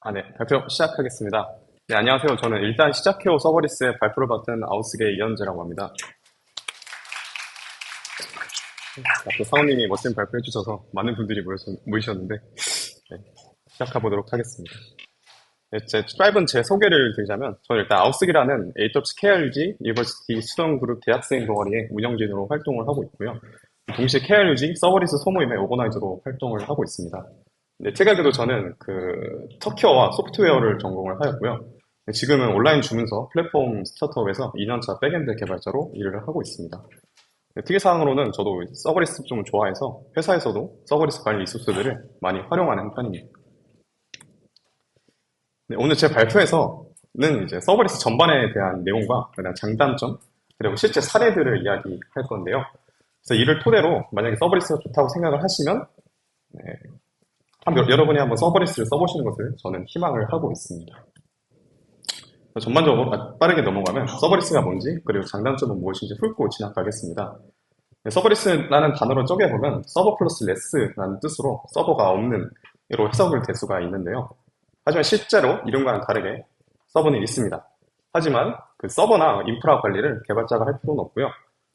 아, 네. 발표 시작하겠습니다. 네, 안녕하세요. 저는 일단 시작해오 서버리스의 발표를 맡은 아우스계 이현재라고 합니다. 앞서 사원님이 멋진 발표해 주셔서 많은 분들이 모이셨, 모이셨는데 네, 시작해 보도록 하겠습니다. 네, 제 짧은 제 소개를 드리자면 저는 일단 아우스기라는 AWS KRUG 유니버시티 수동 그룹 대학생 동아리의 운영진으로 활동을 하고 있고요. 동시에 KRUG 서버리스 소모임의 오거나이저로 활동을 하고 있습니다. 네, 특이하게도 저는 그 터키어와 소프트웨어를 전공을 하였고요. 네, 지금은 온라인 주문서 플랫폼 스타트업에서 2년차 백엔드 개발자로 일을 하고 있습니다. 네, 특이사항으로는 저도 서버리스 좀 좋아해서 회사에서도 서버리스 관리 리소스들을 많이 활용하는 편입니다. 네, 오늘 제 발표에서는 이제 서버리스 전반에 대한 내용과 그다음 장단점 그리고 실제 사례들을 이야기할 건데요. 그래서 이를 토대로 만약에 서버리스가 좋다고 생각을 하시면 네, 한번 여러분이 한번 서버리스를 써보시는 것을 저는 희망을 하고 있습니다. 전반적으로 빠르게 넘어가면 서버리스가 뭔지 그리고 장단점은 무엇인지 훑고 진학하겠습니다. 네, 서버리스라는 단어를 쪼개보면 서버 플러스 레스라는 뜻으로 서버가 없는 이로 해석을 될 수가 있는데요. 하지만 실제로 이름과는 다르게 서버는 있습니다. 하지만 그 서버나 인프라 관리를 개발자가 할 필요는 없고요.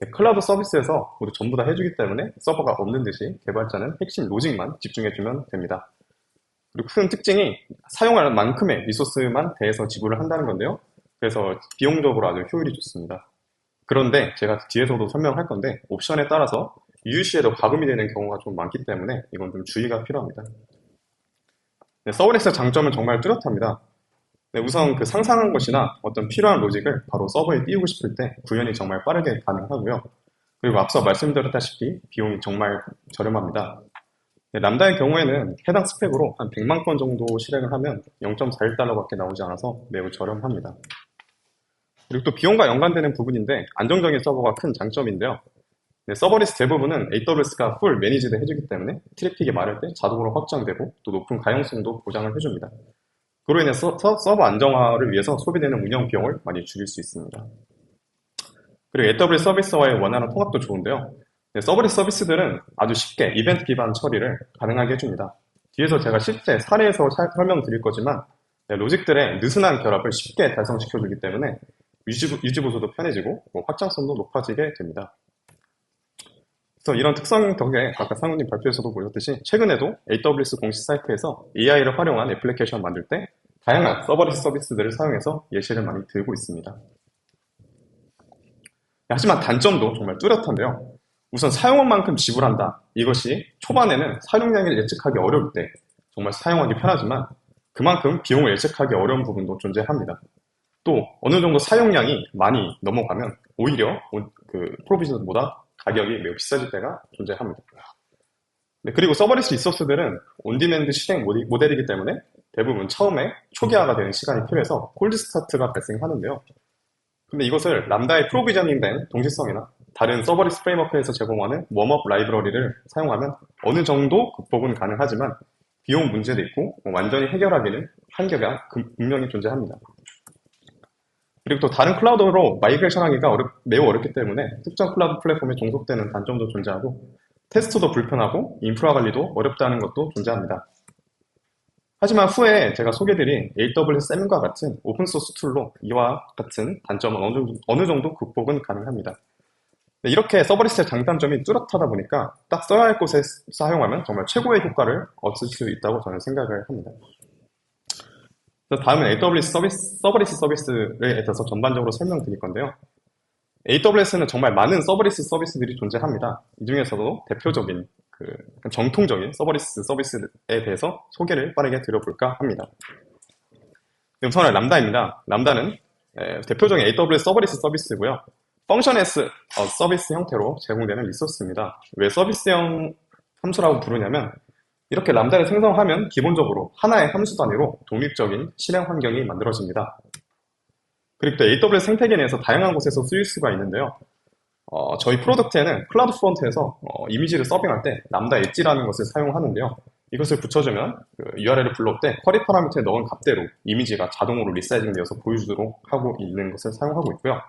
네, 클라우드 서비스에서 모두 전부 다 해주기 때문에 서버가 없는 듯이 개발자는 핵심 로직만 집중해주면 됩니다. 그리고 큰 특징이 사용할 만큼의 리소스만 대해서 지불을 한다는 건데요. 그래서 비용적으로 아주 효율이 좋습니다. 그런데 제가 뒤에서도 설명할 건데 옵션에 따라서 UC에도 가금이 되는 경우가 좀 많기 때문에 이건 좀 주의가 필요합니다. 네, 서버렉스 장점은 정말 뚜렷합니다. 네, 우선 그 상상한 것이나 어떤 필요한 로직을 바로 서버에 띄우고 싶을 때 구현이 정말 빠르게 가능하고요. 그리고 앞서 말씀드렸다시피 비용이 정말 저렴합니다. 네, 람다의 경우에는 해당 스펙으로 한 100만 건 정도 실행을 하면 0.41달러밖에 나오지 않아서 매우 저렴합니다. 그리고 또 비용과 연관되는 부분인데 안정적인 서버가 큰 장점인데요. 네, 서버리스 대부분은 AWS가 풀 매니지드 해주기 때문에 트래픽이 많을 때 자동으로 확장되고 또 높은 가용성도 보장을 해줍니다. 그로 인해서 서버 안정화를 위해서 소비되는 운영 비용을 많이 줄일 수 있습니다. 그리고 AWS 서비스와의 원활한 통합도 좋은데요. 네, 서버리스 서비스들은 아주 쉽게 이벤트 기반 처리를 가능하게 해줍니다. 뒤에서 제가 실제 사례에서 설명드릴 거지만 네, 로직들의 느슨한 결합을 쉽게 달성시켜주기 때문에 유지, 유지 보수도 편해지고 뭐 확장성도 높아지게 됩니다. 그래서 이런 특성 덕에 아까 상우님 발표에서도 보셨듯이 최근에도 AWS 공식 사이트에서 AI를 활용한 애플리케이션 만들 때 다양한 서버리스 서비스들을 사용해서 예시를 많이 들고 있습니다. 하지만 단점도 정말 뚜렷한데요. 우선 사용원만큼 지불한다. 이것이 초반에는 사용량을 예측하기 어려울 때 정말 사용하기 편하지만 그만큼 비용을 예측하기 어려운 부분도 존재합니다. 또 어느 정도 사용량이 많이 넘어가면 오히려 그 프로비전보다 가격이 매우 비싸질 때가 존재합니다. 네, 그리고 서버리스 리소스들은 온디맨드 실행 모델이기 때문에 대부분 처음에 초기화가 되는 시간이 필요해서 콜드 스타트가 발생하는데요. 근데 이것을 람다의 프로비저닝된 동시성이나 다른 서버리스 프레임워크에서 제공하는 웜업 라이브러리를 사용하면 어느 정도 극복은 가능하지만 비용 문제도 있고 완전히 해결하기는 한계가 분명히 존재합니다. 그리고 또 다른 클라우드로 마이그레이션 하기가 어렵, 매우 어렵기 때문에 특정 클라우드 플랫폼에 종속되는 단점도 존재하고 테스트도 불편하고 인프라 관리도 어렵다는 것도 존재합니다. 하지만 후에 제가 소개드린 AWS 샘과 같은 오픈소스 툴로 이와 같은 단점은 어느 정도, 어느 정도 극복은 가능합니다. 네, 이렇게 서버리스의 장단점이 뚜렷하다 보니까 딱 써야 할 곳에 사용하면 정말 최고의 효과를 얻을 수 있다고 저는 생각을 합니다. 다음은 AWS 서비스, 서버리스 서비스에 대해서 전반적으로 설명드릴 건데요. AWS는 정말 많은 서버리스 서비스들이 존재합니다. 이 중에서도 대표적인 그 정통적인 서버리스 서비스에 대해서 소개를 빠르게 드려볼까 합니다. 우선은 람다입니다. 람다는 대표적인 AWS 서버리스 서비스고요. 펑션S 어, 서비스 형태로 제공되는 리소스입니다. 왜 서비스형 함수라고 부르냐면 이렇게 람다를 생성하면 기본적으로 하나의 함수 단위로 독립적인 실행 환경이 만들어집니다. 그리고 또 AWS 생태계 내에서 다양한 곳에서 쓰일 수가 있는데요. 어, 저희 프로덕트에는 클라우드 프론트에서 어, 이미지를 서빙할 때 람다 엣지라는 것을 사용하는데요. 이것을 붙여주면 그 URL을 불러올 때 쿼리 파라미터에 넣은 값대로 이미지가 자동으로 리사이징 되어서 보여주도록 하고 있는 것을 사용하고 있고요.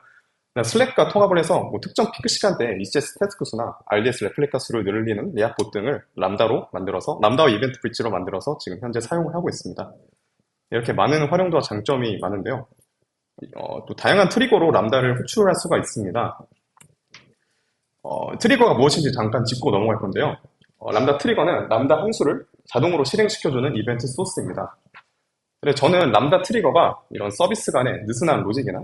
슬랙과 통합을 해서 뭐 특정 피크 시간대에 ECS 태스크 수나 RDS 레플리카 수를 늘리는 리아봇 등을 람다로 만들어서 람다와 이벤트 브릿지로 만들어서 지금 현재 사용을 하고 있습니다. 이렇게 많은 활용도와 장점이 많은데요. 어, 또 다양한 트리거로 람다를 호출할 수가 있습니다. 어, 트리거가 무엇인지 잠깐 짚고 넘어갈 건데요. 어, 람다 트리거는 람다 함수를 자동으로 실행시켜주는 이벤트 소스입니다. 저는 람다 트리거가 이런 서비스 간의 느슨한 로직이나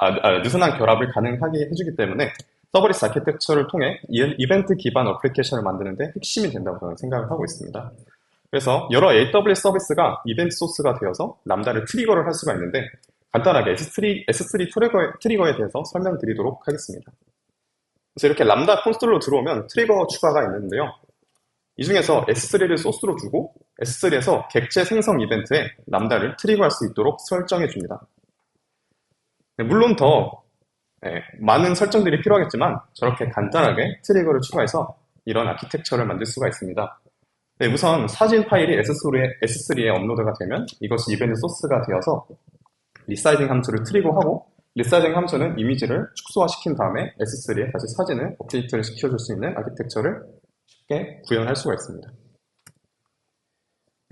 아, 아, 느슨한 결합을 가능하게 해주기 때문에 서버리스 아키텍처를 통해 이- 이벤트 기반 어플리케이션을 만드는데 핵심이 된다고 저는 생각을 하고 있습니다. 그래서 여러 AWS 서비스가 이벤트 소스가 되어서 람다를 트리거를 할 수가 있는데 간단하게 S3, S3 트리거에, 트리거에 대해서 설명드리도록 하겠습니다. 그래서 이렇게 람다 콘솔로 들어오면 트리거 추가가 있는데요. 이 중에서 S3를 소스로 주고 S3에서 객체 생성 이벤트에 람다를 트리거할 수 있도록 설정해 줍니다. 네, 물론 더 네, 많은 설정들이 필요하겠지만 저렇게 간단하게 트리거를 추가해서 이런 아키텍처를 만들 수가 있습니다. 네, 우선 사진 파일이 S3에, S3에 업로드가 되면 이것이 이벤트 소스가 되어서 리사이징 함수를 트리거하고 리사이징 함수는 이미지를 축소화시킨 다음에 S3에 다시 사진을 업데이트를 시켜줄 수 있는 아키텍처를 쉽게 구현할 수가 있습니다.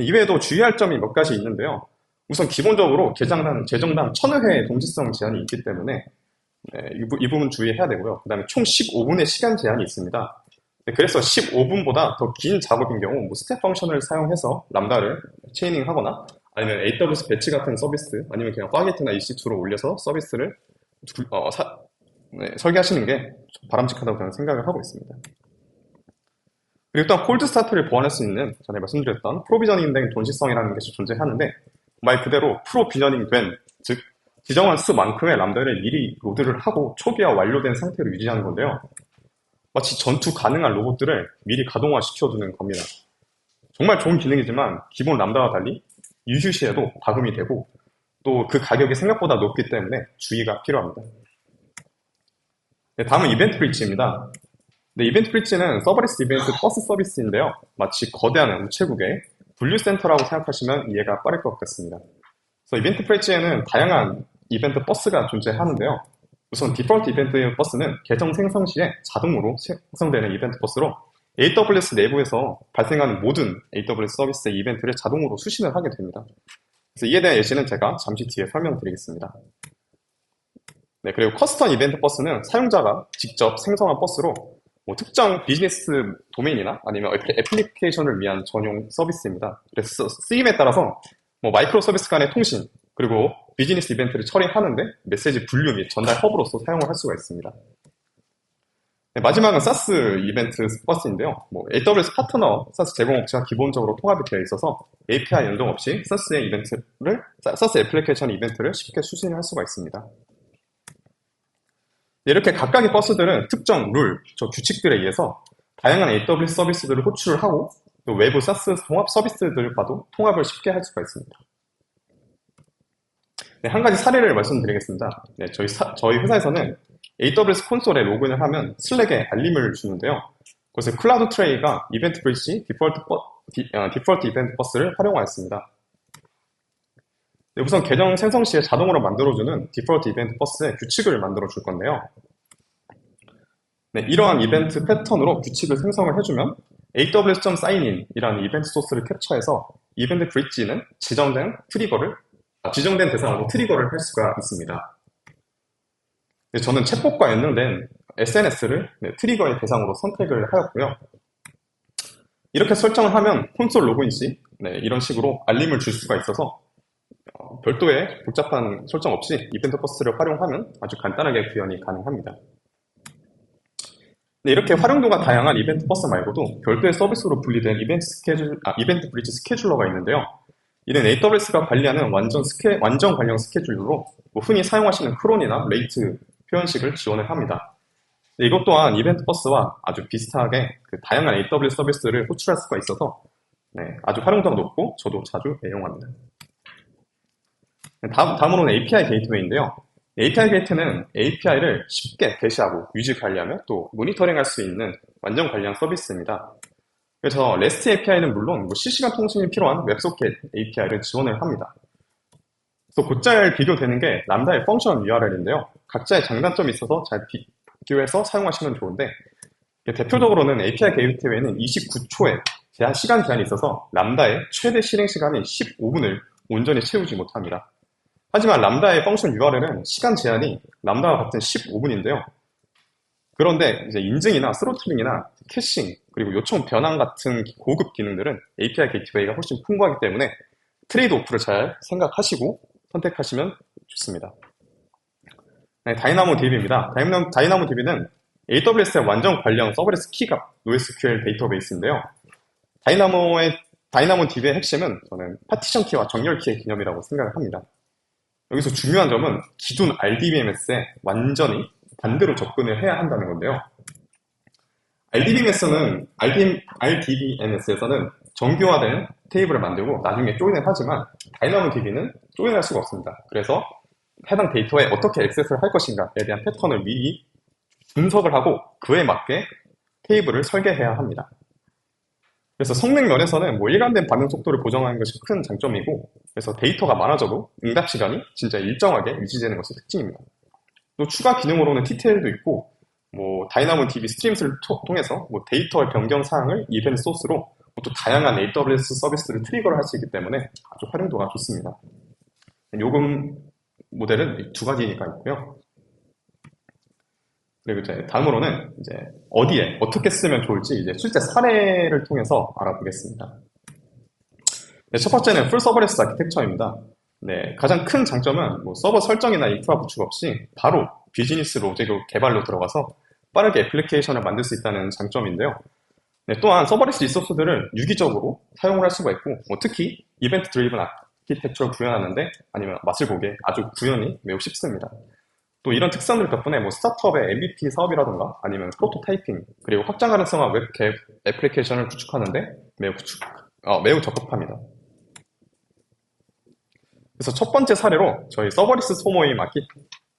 이외에도 주의할 점이 몇 가지 있는데요. 우선 기본적으로 계정당, 재정당 1000회의 동시성 제한이 있기 때문에 네, 이, 부분 주의해야 되고요. 그 다음에 총 15분의 시간 제한이 있습니다. 네, 그래서 15분보다 더 긴 작업인 경우 뭐 스텝 펑션을 사용해서 람다를 체이닝 하거나 아니면 AWS 배치 같은 서비스 아니면 그냥 파게트나 EC2로 올려서 서비스를 두- 어, 사- 네, 설계하시는 게 바람직하다고 저는 생각을 하고 있습니다. 그리고 일단 콜드 스타트를 보완할 수 있는 전에 말씀드렸던 프로비저닝 된 동시성이라는 것이 존재하는데 말 그대로 프로비저닝 된, 즉 지정한 수만큼의 람다를 미리 로드를 하고 초기화 완료된 상태로 유지하는 건데요. 마치 전투 가능한 로봇들을 미리 가동화 시켜두는 겁니다. 정말 좋은 기능이지만 기본 람다와 달리 유휴 시에도 과금이 되고 또 그 가격이 생각보다 높기 때문에 주의가 필요합니다. 네, 다음은 이벤트 브릿지입니다. 네, 이벤트 브릿지는 서버리스 이벤트 버스 서비스인데요. 마치 거대한 우체국의 분류센터라고 생각하시면 이해가 빠를 것 같습니다. 그래서 이벤트 브릿지에는 다양한 이벤트 버스가 존재하는데요. 우선 디폴트 이벤트 버스는 계정 생성 시에 자동으로 생성되는 이벤트 버스로 AWS 내부에서 발생하는 모든 AWS 서비스의 이벤트를 자동으로 수신을 하게 됩니다. 그래서 이에 대한 예시는 제가 잠시 뒤에 설명드리겠습니다. 네, 그리고 커스텀 이벤트 버스는 사용자가 직접 생성한 버스로 뭐 특정 비즈니스 도메인이나 아니면 애플- 애플리케이션을 위한 전용 서비스입니다. 그래서 쓰임에 따라서 뭐 마이크로 서비스 간의 통신, 그리고 비즈니스 이벤트를 처리하는데 메시지 분류 및 전달 허브로서 사용을 할 수가 있습니다. 네, 마지막은 사스 이벤트 버스인데요. 뭐 AWS 파트너 사스 제공업체가 기본적으로 통합이 되어 있어서 API 연동 없이 사스의 이벤트를 사스 애플리케이션 이벤트를 쉽게 수신할 수가 있습니다. 네, 이렇게 각각의 버스들은 특정 룰, 저 규칙들에 의해서 다양한 AWS 서비스들을 호출을 하고 또 외부 사스 통합 서비스들과도 통합을 쉽게 할 수가 있습니다. 네, 한 가지 사례를 말씀드리겠습니다. 네, 저희, 사- 저희 회사에서는 AWS 콘솔에 로그인을 하면 슬랙에 알림을 주는데요. 그것을 클라우드 트레이가 이벤트 브릿지 디폴트, 버, 디, 어, 디폴트 이벤트 버스를 활용하였습니다. 네, 우선 계정 생성 시에 자동으로 만들어주는 디폴트 이벤트 버스의 규칙을 만들어 줄 건데요. 네, 이러한 이벤트 패턴으로 규칙을 생성을 해주면 aws.signin 이라는 이벤트 소스를 캡처해서 이벤트 브릿지는 지정된 트리거를 아, 지정된 대상으로 트리거를 할 수가 있습니다. 네, 저는 챗봇과 연동된 SNS를 트리거의 대상으로 선택을 하였고요. 이렇게 설정을 하면 콘솔 로그인 시 네, 이런 식으로 알림을 줄 수가 있어서 어, 별도의 복잡한 설정 없이 이벤트 버스를 활용하면 아주 간단하게 구현이 가능합니다. 네, 이렇게 활용도가 다양한 이벤트 버스 말고도 별도의 서비스로 분리된 이벤트 스케줄, 아, 이벤트 브릿지 스케줄러가 있는데요. 이는 AWS가 관리하는 완전 스케, 완전 관련 스케줄러로 뭐 흔히 사용하시는 크론이나 레이트 표현식을 지원을 합니다. 네, 이것 또한 이벤트 버스와 아주 비슷하게 그 다양한 AWS 서비스를 호출할 수가 있어서 네, 아주 활용도가 높고 저도 자주 애용합니다. 네, 다음, 다음으로는 API 게이트웨이인데요. API 게이트는 API를 쉽게 게시하고 유지 관리하며 또 모니터링할 수 있는 완전 관리한 서비스입니다. 그래서 REST API는 물론 뭐 실시간 통신이 필요한 웹소켓 API를 지원을 합니다. 또 곧잘 비교되는 게 람다의 펑션 URL인데요. 각자의 장단점이 있어서 잘 비, 교해서 사용하시면 좋은데 대표적으로는 API 게이트웨이는 29초의 제한 시간 제한이 있어서 람다의 최대 실행 시간이 15분을 온전히 채우지 못합니다. 하지만 람다의 펑션 URL은 시간 제한이 람다와 같은 15분인데요. 그런데 이제 인증이나 스로틀링이나 캐싱 그리고 요청 변환 같은 고급 기능들은 API 게이트웨이가 훨씬 풍부하기 때문에 트레이드 오프를 잘 생각하시고 선택하시면 좋습니다. 네, 다이나모 DB입니다. 다이나모, 다이나모 DB는 AWS의 완전 관련 서버리스 키가 NoSQL 데이터베이스인데요. 다이나모의 다이나모 DB의 핵심은 저는 파티션 키와 정렬 키의 개념이라고 생각을 합니다. 여기서 중요한 점은 기존 RDBMS에 완전히 반대로 접근을 해야 한다는 건데요. RDBMS는 RDBMS에서는 정교화된 테이블을 만들고 나중에 조인을 하지만 다이나모 DB는 조인할 수가 없습니다. 그래서 해당 데이터에 어떻게 액세스를 할 것인가에 대한 패턴을 미리 분석을 하고 그에 맞게 테이블을 설계해야 합니다. 그래서 성능 면에서는 뭐 일관된 반응 속도를 보정하는 것이 큰 장점이고 그래서 데이터가 많아져도 응답 시간이 진짜 일정하게 유지되는 것이 특징입니다. 또 추가 기능으로는 TTL도 있고 뭐 다이나모 DB 스트림스를 통해서 뭐 데이터의 변경 사항을 이벤트 소스로 또 다양한 AWS 서비스를 트리거를 할 수 있기 때문에 아주 활용도가 좋습니다. 요금 모델은 두 가지가 있고요. 그리고 이제 다음으로는 이제 어디에 어떻게 쓰면 좋을지 이제 실제 사례를 통해서 알아보겠습니다. 네, 첫 번째는 풀 서버레스 아키텍처입니다. 네, 가장 큰 장점은 뭐 서버 설정이나 인프라 구축 없이 바로 비즈니스 로직으로 개발로 들어가서 빠르게 애플리케이션을 만들 수 있다는 장점인데요. 네, 또한 서버리스 리소스들을 유기적으로 사용을 할 수가 있고 뭐 특히 이벤트 드리븐 아키텍처를 구현하는데 아니면 맛을 보기에 아주 구현이 매우 쉽습니다. 또 이런 특성들 덕분에 뭐 스타트업의 MVP 사업이라던가 아니면 프로토타이핑 그리고 확장 가능성한 웹 애플리케이션을 구축하는데 매우 구축, 어, 매우 적합합니다. 그래서 첫 번째 사례로 저희 서버리스 소모임 아키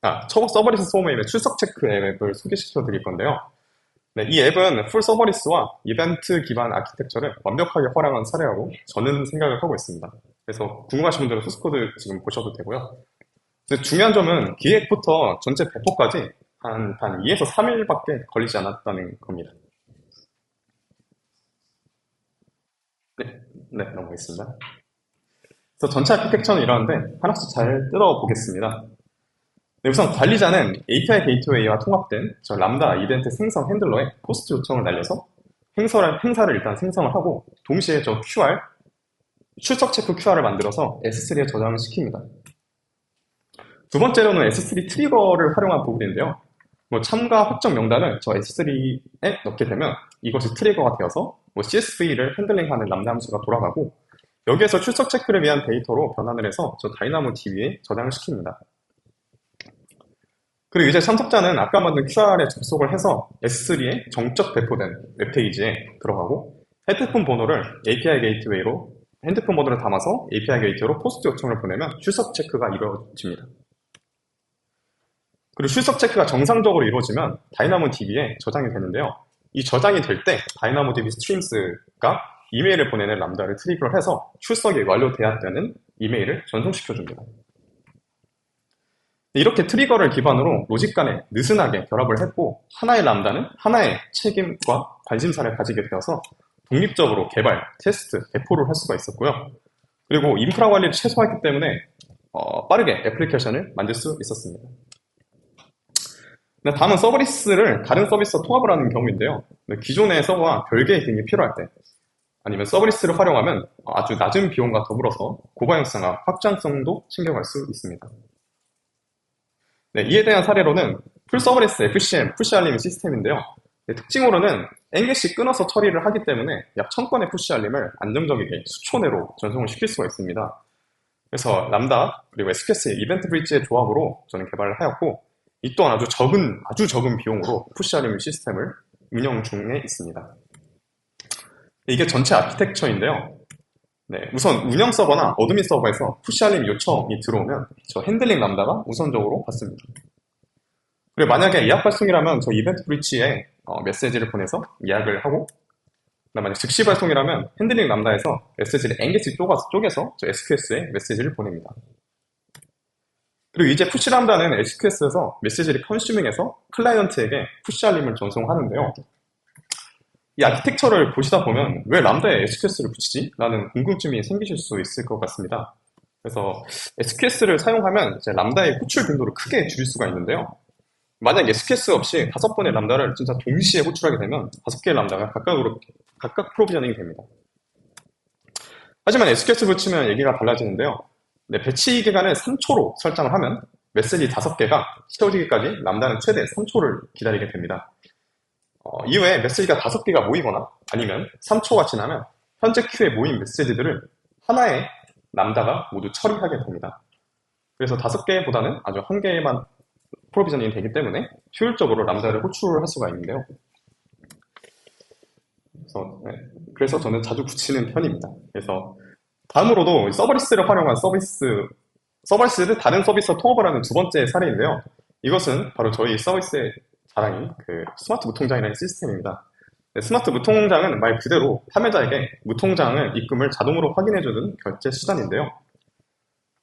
아, 서버리스 소모임의 출석 체크 앱을 소개시켜 드릴 건데요. 네, 이 앱은 풀 서버리스와 이벤트 기반 아키텍처를 완벽하게 활용한 사례라고 저는 생각을 하고 있습니다. 그래서 궁금하신 분들은 소스 코드 지금 보셔도 되고요. 중요한 점은 기획부터 전체 배포까지 한, 한 2에서 3일밖에 걸리지 않았다는 겁니다. 네, 네, 넘어가겠습니다. 그래서 전체 아키텍처는 이러한데 하나씩 잘 뜯어보겠습니다. 네, 우선 관리자는 API 게이트웨이와 통합된 저 람다 이벤트 생성 핸들러에 포스트 요청을 날려서 행사를, 행사를 일단 생성을 하고 동시에 저 QR, 출석 체크 QR을 만들어서 S3에 저장을 시킵니다. 두 번째로는 S3 트리거를 활용한 부분인데요. 뭐 참가 확정 명단을 저 S3에 넣게 되면 이것이 트리거가 되어서 뭐 CSV를 핸들링하는 함수가 돌아가고 여기에서 출석 체크를 위한 데이터로 변환을 해서 저 다이나모 DB에 저장을 시킵니다. 그리고 이제 참석자는 아까 만든 QR에 접속을 해서 S3에 정적 배포된 웹페이지에 들어가고 핸드폰 번호를 API 게이트웨이로 핸드폰 번호를 담아서 API 게이트로 포스트 요청을 보내면 출석 체크가 이루어집니다. 그리고 출석 체크가 정상적으로 이루어지면 다이나모 DB에 저장이 되는데요. 이 저장이 될 때 다이나모 DB 스트림스가 이메일을 보내는 람다를 트리거를 해서 출석이 완료돼야 되는 이메일을 전송시켜줍니다. 이렇게 트리거를 기반으로 로직 간에 느슨하게 결합을 했고 하나의 람다는 하나의 책임과 관심사를 가지게 되어서 독립적으로 개발, 테스트, 배포를 할 수가 있었고요. 그리고 인프라 관리를 최소화했기 때문에 어, 빠르게 애플리케이션을 만들 수 있었습니다. 다음은 서버리스를 다른 서비스와 통합을 하는 경우인데요. 기존의 서버와 별개의 기능이 필요할 때 아니면 서버리스를 활용하면 아주 낮은 비용과 더불어서 고가형성과 확장성도 챙겨갈 수 있습니다. 네, 이에 대한 사례로는 풀 서버리스 FCM, 푸시 알림 시스템인데요. 네, 특징으로는 엔게시 끊어서 처리를 하기 때문에 약 1000건의 푸시 알림을 안정적이게 수초 내로 전송을 시킬 수가 있습니다. 그래서 람다 그리고 SQS의 이벤트 브릿지의 조합으로 저는 개발을 하였고 이 또한 아주 적은, 아주 적은 비용으로 푸시 알림 시스템을 운영 중에 있습니다. 이게 전체 아키텍처인데요. 네, 우선 운영 서버나 어드민 서버에서 푸시 알림 요청이 들어오면 저 핸들링 람다가 우선적으로 받습니다. 그리고 만약에 예약 발송이라면 저 이벤트 브리치에 어, 메시지를 보내서 예약을 하고 만약 즉시 발송이라면 핸들링 람다에서 메시지를 엔게시 쪼개서 저 SQS에 메시지를 보냅니다. 그리고 이제 푸시 람다는 SQS에서 메시지를 컨슈밍해서 클라이언트에게 푸시 알림을 전송하는데요. 이 아키텍처를 보시다 보면 왜 람다에 SQS를 붙이지? 라는 궁금증이 생기실 수 있을 것 같습니다. 그래서 SQS를 사용하면 이제 람다의 호출 빈도를 크게 줄일 수가 있는데요. 만약 SQS 없이 다섯 번의 람다를 진짜 동시에 호출하게 되면 다섯 개의 람다가 각각으로 각각 프로비저닝이 됩니다. 하지만 SQS 붙이면 얘기가 달라지는데요. 네, 배치 기간을 3초로 설정을 하면 메시지 5개가 채워지기까지 람다는 최대 3초를 기다리게 됩니다. 어, 이후에 메시지가 5개가 모이거나 아니면 3초가 지나면 현재 큐에 모인 메시지들을 하나의 람다가 모두 처리하게 됩니다. 그래서 5개보다는 아주 한 개만 프로비저닝이 되기 때문에 효율적으로 람다를 호출할 수가 있는데요. 그래서, 네, 그래서 저는 자주 붙이는 편입니다. 그래서 다음으로도 서버리스를 활용한 서비스, 서버리스를 다른 서비스와 통합을 하는 두 번째 사례인데요. 이것은 바로 저희 서비스의 자랑인 그 스마트 무통장이라는 시스템입니다. 네, 스마트 무통장은 말 그대로 판매자에게 무통장을 입금을 자동으로 확인해주는 결제 수단인데요.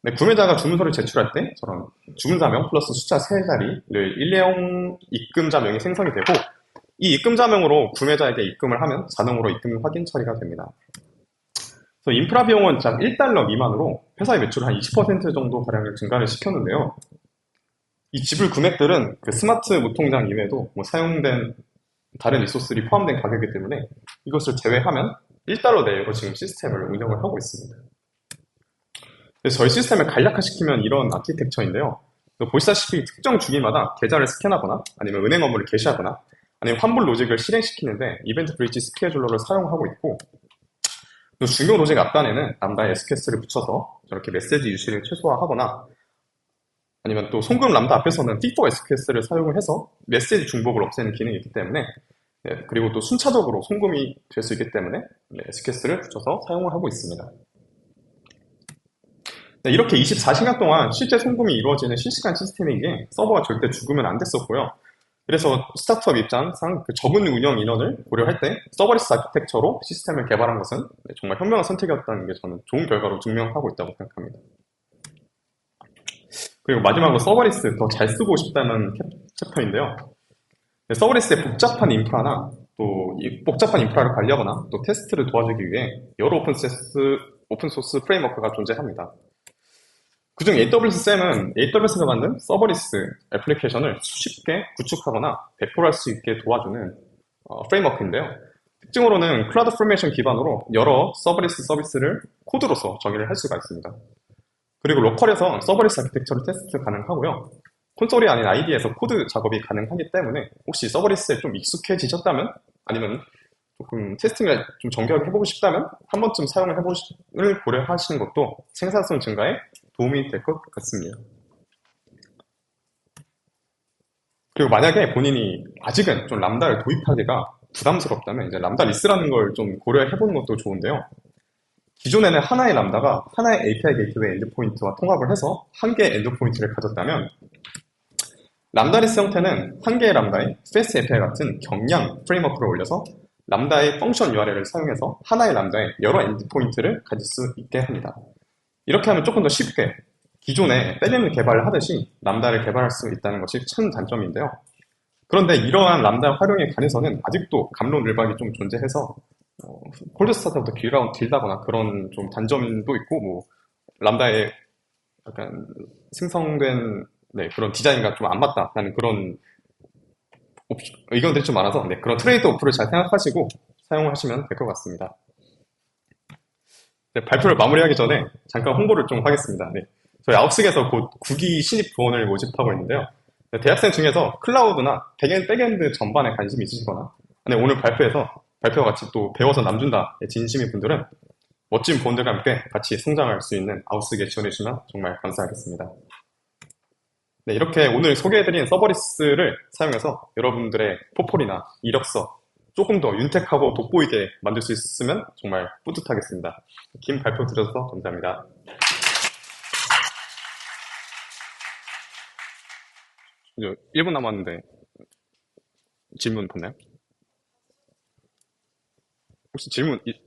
네, 구매자가 주문서를 제출할 때 저런 주문자명 플러스 숫자 3자리를 일회용 입금자명이 생성이 되고 이 입금자명으로 구매자에게 입금을 하면 자동으로 입금 확인 처리가 됩니다. 그래서 인프라 비용은 약 1달러 미만으로 회사의 매출을 한 20% 정도 가량을 증가를 시켰는데요. 이 지불 금액들은 그 스마트 무통장 이외에도 뭐 사용된 다른 리소스들이 포함된 가격이기 때문에 이것을 제외하면 1달러 내외로 지금 시스템을 운영을 하고 있습니다. 저희 시스템을 간략화시키면 이런 아키텍처인데요. 보시다시피 특정 주기마다 계좌를 스캔하거나 아니면 은행 업무를 개시하거나 아니면 환불 로직을 실행시키는데 이벤트 브릿지 스케줄러를 사용하고 있고 또 중요 로직 앞단에는 람다 SQS를 붙여서 저렇게 메시지 유실을 최소화하거나 아니면 또 송금 람다 앞에서는 T4 SQS를 사용을 해서 메시지 중복을 없애는 기능이 있기 때문에 네, 그리고 또 순차적으로 송금이 될 수 있기 때문에 네, SQS를 붙여서 사용을 하고 있습니다. 네, 이렇게 24시간 동안 실제 송금이 이루어지는 실시간 시스템이기에 서버가 절대 죽으면 안 됐었고요. 그래서 스타트업 입장상 그 적은 운영 인원을 고려할 때 서버리스 아키텍처로 시스템을 개발한 것은 네, 정말 현명한 선택이었다는 게 저는 좋은 결과로 증명하고 있다고 생각합니다. 그리고 마지막으로 서버리스 더 잘 쓰고 싶다는 챕터인데요. 네, 서버리스의 복잡한 인프라나 또이 복잡한 인프라를 관리하거나 또 테스트를 도와주기 위해 여러 오픈소스, 오픈소스 프레임워크가 존재합니다. 그중 AWS 쌤은 AWS가 만든 서버리스 애플리케이션을 개 구축하거나 배포할 수 있게 도와주는 어, 프레임워크인데요. 특징으로는 클라우드 포메이션 기반으로 여러 서버리스 서비스를 코드로서 정의를 할 수가 있습니다. 그리고 로컬에서 서버리스 아키텍처를 테스트 가능하고요. 콘솔이 아닌 ID에서 코드 작업이 가능하기 때문에 혹시 서버리스에 좀 익숙해지셨다면 아니면 조금 테스팅을 좀 정교하게 해보고 싶다면 한 번쯤 사용을 해보를 고려하시는 것도 생산성 증가에 도움이 될 것 같습니다. 그리고 만약에 본인이 아직은 좀 람다를 도입하기가 부담스럽다면 이제 람다 리스라는 걸 좀 고려해보는 것도 좋은데요. 기존에는 하나의 람다가 하나의 API 게이트웨이 엔드포인트와 통합을 해서 한 개의 엔드포인트를 가졌다면 람다 리스 형태는 한 개의 람다에 패스 API 같은 경량 프레임워크를 올려서 람다의 펑션 URL을 사용해서 하나의 람다에 여러 엔드포인트를 가질 수 있게 합니다. 이렇게 하면 조금 더 쉽게 기존에 셀리는 개발을 하듯이 람다를 개발할 수 있다는 것이 큰 단점인데요. 그런데 이러한 람다 활용에 관해서는 아직도 감론을박이 좀 존재해서 어, 콜드 스타트부터 길다, 길다거나 그런 좀 단점도 있고 뭐 람다의 약간 생성된 네, 그런 디자인과 좀 안 맞다라는 그런 의견들이 좀 많아서 네, 그런 트레이드 오프를 잘 생각하시고 사용하시면 될 것 같습니다. 네, 발표를 마무리하기 전에 잠깐 홍보를 좀 하겠습니다. 네, 저희 아웃스에서 곧 9기 신입 부원을 모집하고 있는데요. 네, 대학생 중에서 클라우드나 백엔드, 백엔드 전반에 관심이 있으시거나 네, 오늘 발표에서 발표와 같이 또 배워서 남준다 진심인 분들은 멋진 부원들과 함께 같이 성장할 수 있는 아웃스에 지원해주시면 정말 감사하겠습니다. 네, 이렇게 오늘 소개해드린 서버리스를 사용해서 여러분들의 포폴이나 이력서 조금 더 윤택하고 돋보이게 만들 수 있었으면 정말 뿌듯하겠습니다. 긴 발표 드려서 감사합니다. 이제 1분 남았는데 질문 봤나요? 혹시 질문 이-